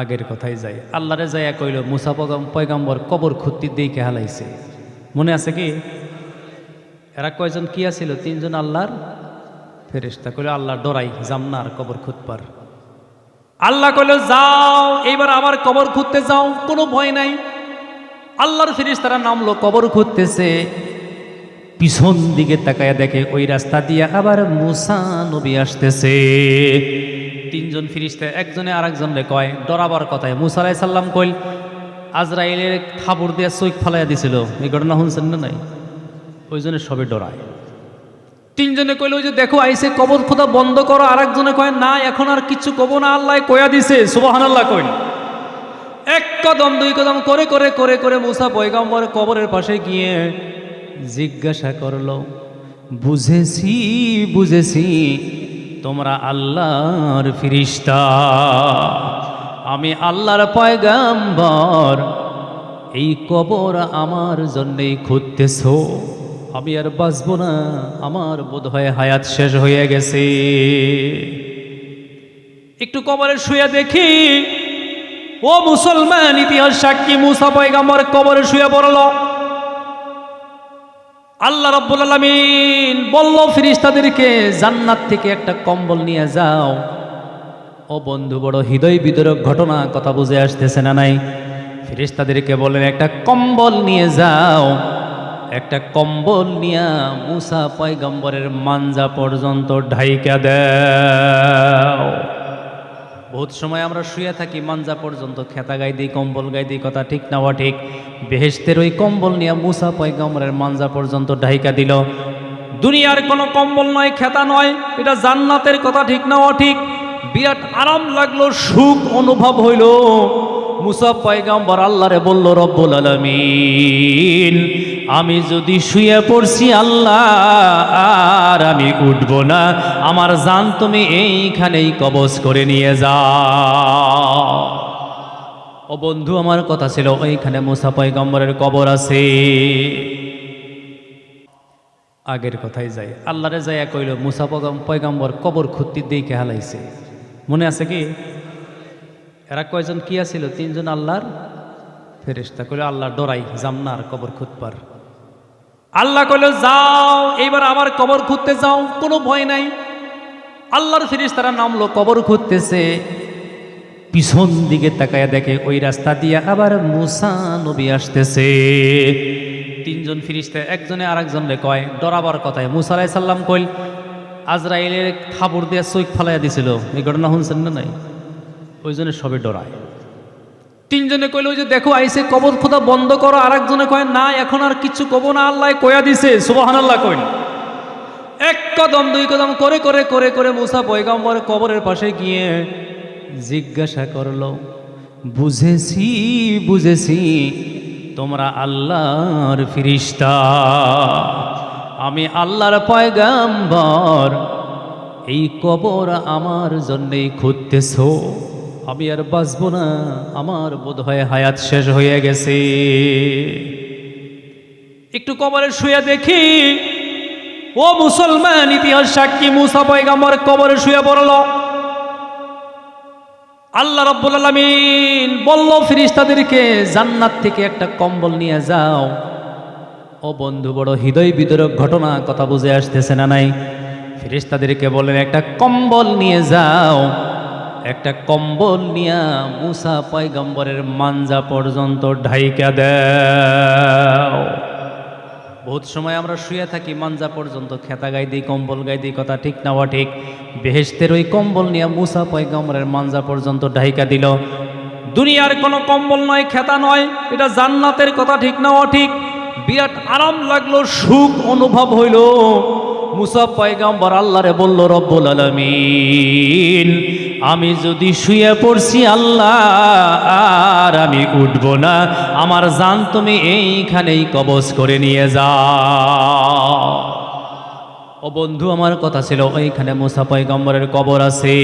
আগের কথাই যাই আল্লাহরে যাইয়া কইল, মুসা পয়গাম্বর কবর খুত্তি দিকে হালাইছে। মনে আছে কি? এরা কয়জন, কি আছিল? তিনজন আল্লাহর ফেরেস্তা কইল আল্লাহ ডরাই জামনার কবর খুঁতপার আল্লাহ কইল, যাও, এইবার আবার কবর খুঁজতে যাও, কোনো ভয় নাই। আল্লাহর ফেরেশতারা নামলো, কবর খুঁজতেছে পিছন দিকে তাকায় দেখে ওই রাস্তা দিয়ে আবার মুসা নবী আসতেছে। তিনজন ফিরিস্তা, একজনে আরেকজনে কয়, ডরাবার কথায়। মুসা আলাই সাল্লাম কইল, আজরাইলের খাবর দিয়ে চৈক ফালাইয়া দিছিল। এই ঘটনা শুনছেন না নাই? ওই জন্য সবে ডরায়। তিনজনে কইল, ওই যে দেখো আইসে কবর খোদা বন্ধ করো। আরেকজনে কয়, না, এখন আর কিছু কব না, আল্লাহ কয়া দিছে। সুবাহান আল্লাহ কইল। এক কদম, দুই কদম করে করে করে করে মুসা পয়গম্বর কবরের পাশে গিয়ে জিজ্ঞাসা করল, বুঝেছি বুঝেছি। তোমরা আল্লাহর ফিরিস্তা। আমি আল্লাহর পয়গাম্বর। এই কবর আমার জন্যেই খুঁজতেছ। আমি আর বাঁচব না। আমার বোধ হয় হায়াত শেষ হয়ে গেছে। একটু কবরে শুয়ে দেখি। ও মুসলমান, ইতিহাস সাক্ষী মুসা পয়গাম্বর কবরে শুয়ে পড়ল। আল্লাহ রব্বুল আলমিন বলল ফিরিস্তাদেরকে জান্নাত থেকে একটা কম্বল নিয়ে যাও। ও বন্ধু, বড় হৃদয় বিতরক ঘটনা, কথা বুঝে আসতেছে না নাই? ফিরিস্তাদেরকে বলেন একটা কম্বল নিয়ে যাও। একটা কম্বল নিয়ে মুসা পয়গম্বরের মাঞ্জা পর্যন্ত ঢাইকা দাও। বহুত সময় আমরা শুয়ে থাকি, মাঞ্জা পর্যন্ত খেতা গাই দিই, কম্বল গাই দিই, কথা ঠিক না ঠিক বেহেস্তের ওই কম্বল নিয়ে মুসা পয়গম্বরের মাঞ্জা পর্যন্ত ঢাইকা দিল। দুনিয়ার কোনো কম্বল নয়, খেতা নয়, এটা জান্নাতের কথা ঠিক না ঠিক বিরাট আরাম লাগল, সুখ অনুভব হইল। মুসা পয়গাম্বর আল্লাহরে বলল, রব্বুল আলমিন, আমি যদি শুয়ে পড়ছি আল্লাহ আর আমি উঠব না। আমার জান তুমি এইখানেই কবজ করে নিয়ে যাও। ও বন্ধু, আমার কথা ছিল ওইখানে মুসা পয়গম্বরের কবর আছে। আগের কথাই যাই। আল্লাহরে যাইয়া কইল, মুসা পগম, পয়গম্বর কবর খুত্তি দিকে হালাইছে। মনে আছে কি? এরা কয়জন কি আছিল? তিনজন আল্লাহর ফেরেস্তা কইল, আল্লাহ ডরাই জামনার কবর খুঁতপার আল্লাহ কইল, যাও, এইবার আবার কবর খুঁজতে যাও, কোনো ভয় নাই। আল্লাহর ফেরেশতারা নামলো, কবর খুঁজতেছে পিছন দিকে তাকায় দেখে ওই রাস্তা দিয়ে আবার মুসা নবী আসতেছে। তিনজন ফিরিস্তা একজনে আরেকজনে কয়, ডরাবার কথায়। মুসা আলাই সাল্লাম কইল, আজরাইলের খাবর দিয়ে চৈক ফালাইয়া দিছিল। এই ঘটনা শুনছেন না নাই? ওই জন্য সবে ডরায়। তিনজনে কইল ওই যে দেখো আইসে কবর খোদা বন্ধ করো আর একজনে কয়, না, এখন আর কিছু কব না, আল্লাহ কয়া দিছে। সুবাহান আল্লাহ কইল এক কদম, দুই কদম করে করে করে করে মুসা পয়গম্বর কবরের পাশে গিয়ে জিজ্ঞাসা করল, বুঝেছি বুঝেছি, তোমরা আল্লাহর ফিরিস্তা। আমি আল্লাহর পয়গাম্বর, এই কবর আমার জন্যেই খুঁজতেছ। আমি আর বাঁচব না। আমার বোধ হয় হায়াত শেষ হয়ে গেছে। একটু কবরে শুয়ে দেখি। ও মুসলমান, ইতিহাস সাক্ষী মুসা পয়গাম্বর কবরে শুয়ে পড়ল। আল্লাহ রব্বুল আলমিন বলল ফিরিস্তাদেরকে জান্নাত থেকে একটা কম্বল নিয়ে যাও। ও বন্ধু, বড় হৃদয় বিতরক ঘটনা, কথা বুঝে আসতেছে না নাই? ফিরিস্তাদেরকে বললেন, একটা কম্বল নিয়ে যাও। একটা কম্বল নিয়া মুসা পয়গম্বরের মাঞ্জা পর্যন্ত ঢাইকা দাও। বহুত সময় আমরা শুয়ে থাকি, মাঞ্জা পর্যন্ত খেতা গাই দিই কম্বল গাই দিই কথা ঠিক না হওয়া ঠিক। বেহেস্তের ওই কম্বল নিয়ে মুসা পয়গম্বরের মাঞ্জা পর্যন্ত ঢাইকা দিল। দুনিয়ার কোনো কম্বল নয়, খেতা নয়, এটা জান্নাতের কথা ঠিক না হওয়া ঠিক। বিরাট আরাম লাগল, সুখ অনুভব হইল। মুসা পয়গাম্বর আল্লাহরে বলল, রব্বুল আলমিন, আমি যদি শুয়ে পড়ছি আল্লাহ আর আমি উঠব না। আমার জান তুমি এইখানেই কবজ করে নিয়ে যা ও বন্ধু, আমার কথা ছিল, ওইখানে মুসা পয়গম্বরের কবর আছে।